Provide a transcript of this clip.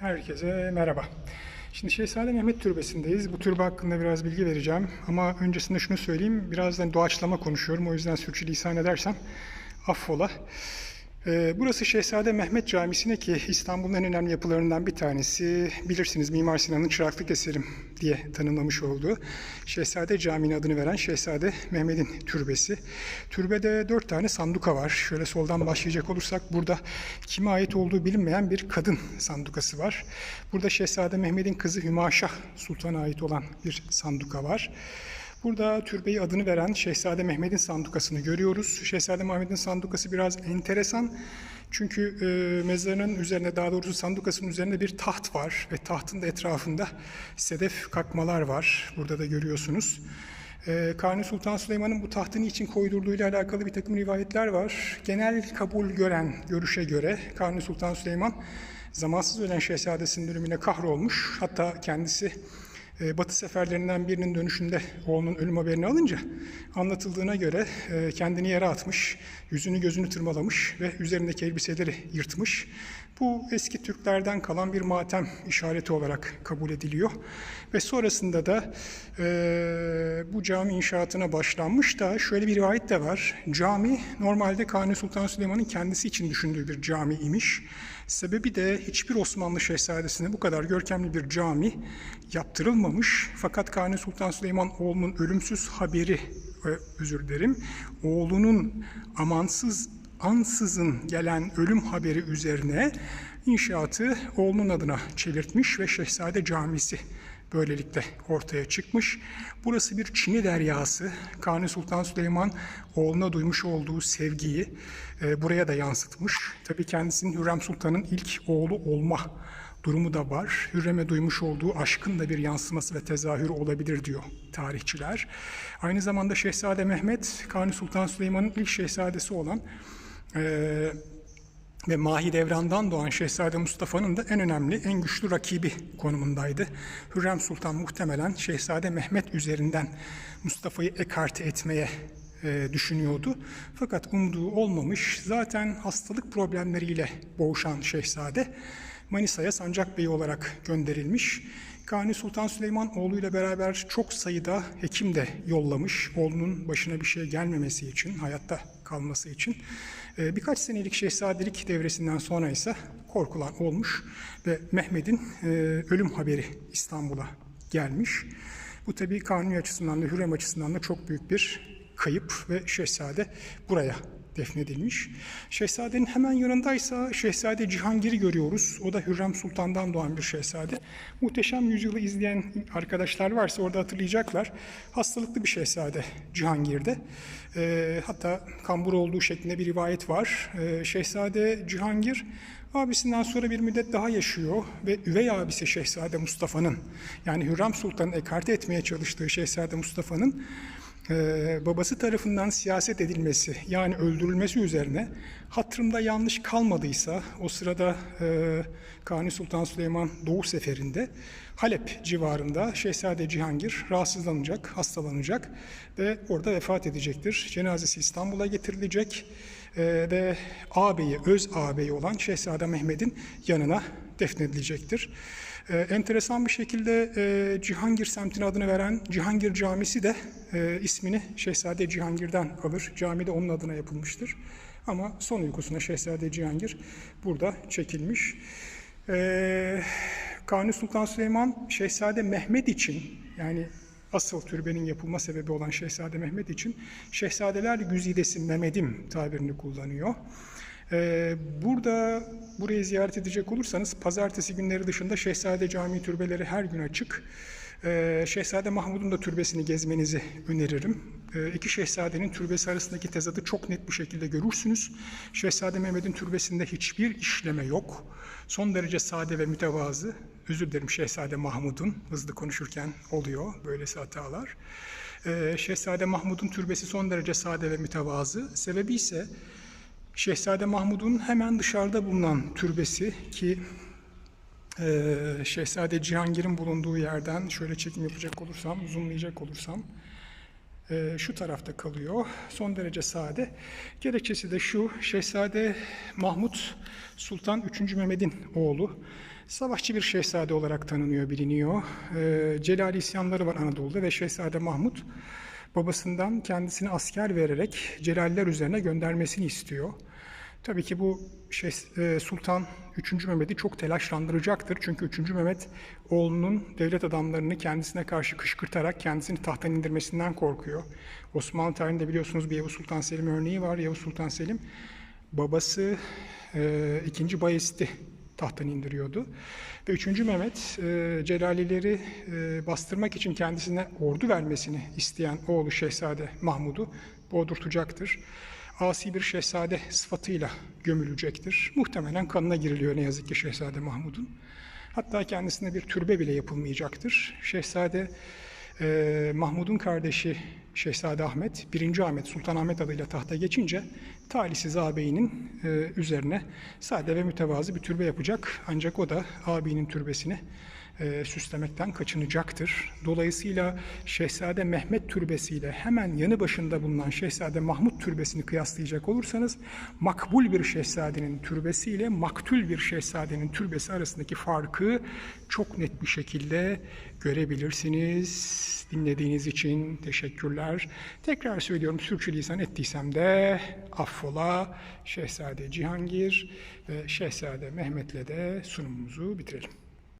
Herkese merhaba. Şimdi Şehzade Mehmet Türbesi'ndeyiz. Bu türbe hakkında biraz bilgi vereceğim. Ama öncesinde şunu söyleyeyim. Birazdan doğaçlama konuşuyorum. O yüzden sürçülisan edersem affola. Ee, burası Şehzade Mehmet Camisi'ne ki İstanbul'un en önemli yapılarından bir tanesi. Bilirsiniz Mimar Sinan'ın çıraklık eserim diye tanımlamış olduğu Şehzade Camii'nin adını veren Şehzade Mehmet'in türbesi. Türbede dört tane sanduka var. Şöyle soldan başlayacak olursak burada kime ait olduğu bilinmeyen bir kadın sandukası var. Burada Şehzade Mehmet'in kızı Hümaşah Sultan'a ait olan bir sanduka var. Burada türbeyi adını veren Şehzade Mehmet'in sandukasını görüyoruz. Şehzade Mehmet'in sandukası biraz enteresan. Çünkü e, mezarının üzerinde daha doğrusu sandukasının üzerinde bir taht var ve tahtın da etrafında sedef kakmalar var. Burada da görüyorsunuz. E, Kanuni Sultan Süleyman'ın bu tahtını için koydurduğuyla alakalı bir takım rivayetler var. Genel kabul gören görüşe göre Kanuni Sultan Süleyman zamansız ölen şehzadesinin ölümüne kahrolmuş. Hatta kendisi e, Batı seferlerinden birinin dönüşünde oğlunun ölüm haberini alınca anlatıldığına göre e, kendini yere atmış, yüzünü gözünü tırmalamış ve üzerindeki elbiseleri yırtmış. Bu eski Türklerden kalan bir matem işareti olarak kabul ediliyor. Ve sonrasında da e, bu cami inşaatına başlanmış da şöyle bir rivayet de var. Cami normalde Kanuni Sultan Süleyman'ın kendisi için düşündüğü bir cami imiş. Sebebi de hiçbir Osmanlı şehzadesine bu kadar görkemli bir cami yaptırılmamış. Fakat Kanuni Sultan Süleyman oğlunun ölümsüz haberi, e, özür dilerim, oğlunun amansız, ansızın gelen ölüm haberi üzerine inşaatı oğlunun adına çevirtmiş ve Şehzade Camisi böylelikle ortaya çıkmış. Burası bir Çin'i deryası. Kanuni Sultan Süleyman oğluna duymuş olduğu sevgiyi e, buraya da yansıtmış. Tabii kendisinin Hürrem Sultan'ın ilk oğlu olma durumu da var. Hürrem'e duymuş olduğu aşkın da bir yansıması ve tezahürü olabilir diyor tarihçiler. Aynı zamanda Şehzade Mehmet, Kanuni Sultan Süleyman'ın ilk şehzadesi olan e, ve Mahidevran'dan doğan Şehzade Mustafa'nın da en önemli, en güçlü rakibi konumundaydı. Hürrem Sultan muhtemelen Şehzade Mehmet üzerinden Mustafa'yı ekarte etmeye e, düşünüyordu. Fakat umduğu olmamış. Zaten hastalık problemleriyle boğuşan Şehzade Manisa'ya Sancak Bey olarak gönderilmiş. Kanuni Sultan Süleyman oğluyla beraber çok sayıda hekim de yollamış. Oğlunun başına bir şey gelmemesi için, hayatta kalması için. Ee, birkaç senelik şehzadelik devresinden sonra ise korkular olmuş ve Mehmet'in e, ölüm haberi İstanbul'a gelmiş. Bu tabii Kanuni açısından da Hürrem açısından da çok büyük bir kayıp ve şehzade buraya defnedilmiş. Şehzadenin hemen yanındaysa Şehzade Cihangir'i görüyoruz. O da Hürrem Sultan'dan doğan bir şehzade. Muhteşem Yüzyıl'ı izleyen arkadaşlar varsa orada hatırlayacaklar. Hastalıklı bir şehzade Cihangir'de. E, hatta kambur olduğu şeklinde bir rivayet var. E, Şehzade Cihangir abisinden sonra bir müddet daha yaşıyor ve üvey abisi Şehzade Mustafa'nın yani Hürrem Sultan'ı ekarte etmeye çalıştığı Şehzade Mustafa'nın ee, babası tarafından siyaset edilmesi yani öldürülmesi üzerine hatırımda yanlış kalmadıysa o sırada e, Kanuni Sultan Süleyman Doğu Seferi'nde Halep civarında Şehzade Cihangir rahatsızlanacak, hastalanacak ve orada vefat edecektir. Cenazesi İstanbul'a getirilecek e, ve ağabeyi, öz ağabeyi olan Şehzade Mehmet'in yanına defnedilecektir. Ee, enteresan bir şekilde e, Cihangir semtine adını veren Cihangir Camisi de e, ismini Şehzade Cihangir'den alır. Cami de onun adına yapılmıştır. Ama son uykusuna Şehzade Cihangir burada çekilmiş. E, Kanuni Sultan Süleyman Şehzade Mehmet için yani asıl türbenin yapılma sebebi olan Şehzade Mehmet için Şehzadeler Güzidesi Mehmet'im tabirini kullanıyor. Ee, burada burayı ziyaret edecek olursanız pazartesi günleri dışında Şehzade Camii türbeleri her gün açık. Ee, Şehzade Mahmud'un da türbesini gezmenizi öneririm. Ee, iki şehzadenin türbesi arasındaki tezadı çok net bir şekilde görürsünüz. Şehzade Mehmet'in türbesinde hiçbir işleme yok. Son derece sade ve mütevazı. Özür dilerim Şehzade Mahmud'un hızlı konuşurken oluyor böylesi hatalar. Şehzade Mahmud'un türbesi son derece sade ve mütevazı. Sebebi ise Şehzade Mahmud'un hemen dışarıda bulunan türbesi ki e, Şehzade Cihangir'in bulunduğu yerden şöyle çekim yapacak olursam, zoomlayacak olursam e, şu tarafta kalıyor. Son derece sade. Gerekçesi de şu. Şehzade Mahmut Sultan 3. Mehmet'in oğlu. Savaşçı bir şehzade olarak tanınıyor, biliniyor. E, Celali isyanları var Anadolu'da ve Şehzade Mahmut babasından kendisine asker vererek Celaliler üzerine göndermesini istiyor. Tabii ki bu şey, e, Sultan 3. Mehmet'i çok telaşlandıracaktır. Çünkü 3. Mehmet oğlunun devlet adamlarını kendisine karşı kışkırtarak kendisini tahttan indirmesinden korkuyor. Osmanlı tarihinde biliyorsunuz bir Yavuz Sultan Selim örneği var. Yavuz Sultan Selim babası e, 2. Bayezid'i tahttan indiriyordu. Ve 3. Mehmet e, Celalileri e, bastırmak için kendisine ordu vermesini isteyen oğlu Şehzade Mahmud'u boğdurtacaktır. Asi bir şehzade sıfatıyla gömülecektir. Muhtemelen kanına giriliyor ne yazık ki Şehzade Mahmud'un. Hatta kendisine bir türbe bile yapılmayacaktır. Şehzade e, Mahmud'un kardeşi Şehzade Ahmet, 1. Ahmet, Sultan Ahmet adıyla tahta geçince talihsiz ağabeyinin e, üzerine sade ve mütevazı bir türbe yapacak. Ancak o da ağabeyinin türbesini e, süslemekten kaçınacaktır. Dolayısıyla Şehzade Mehmet Türbesi ile hemen yanı başında bulunan Şehzade Mahmut Türbesi'ni kıyaslayacak olursanız makbul bir şehzadenin türbesi ile maktül bir şehzadenin türbesi arasındaki farkı çok net bir şekilde görebilirsiniz. Dinlediğiniz için teşekkürler. Tekrar söylüyorum sürçülisan ettiysem de affola Şehzade Cihangir ve Şehzade Mehmet'le de sunumumuzu bitirelim.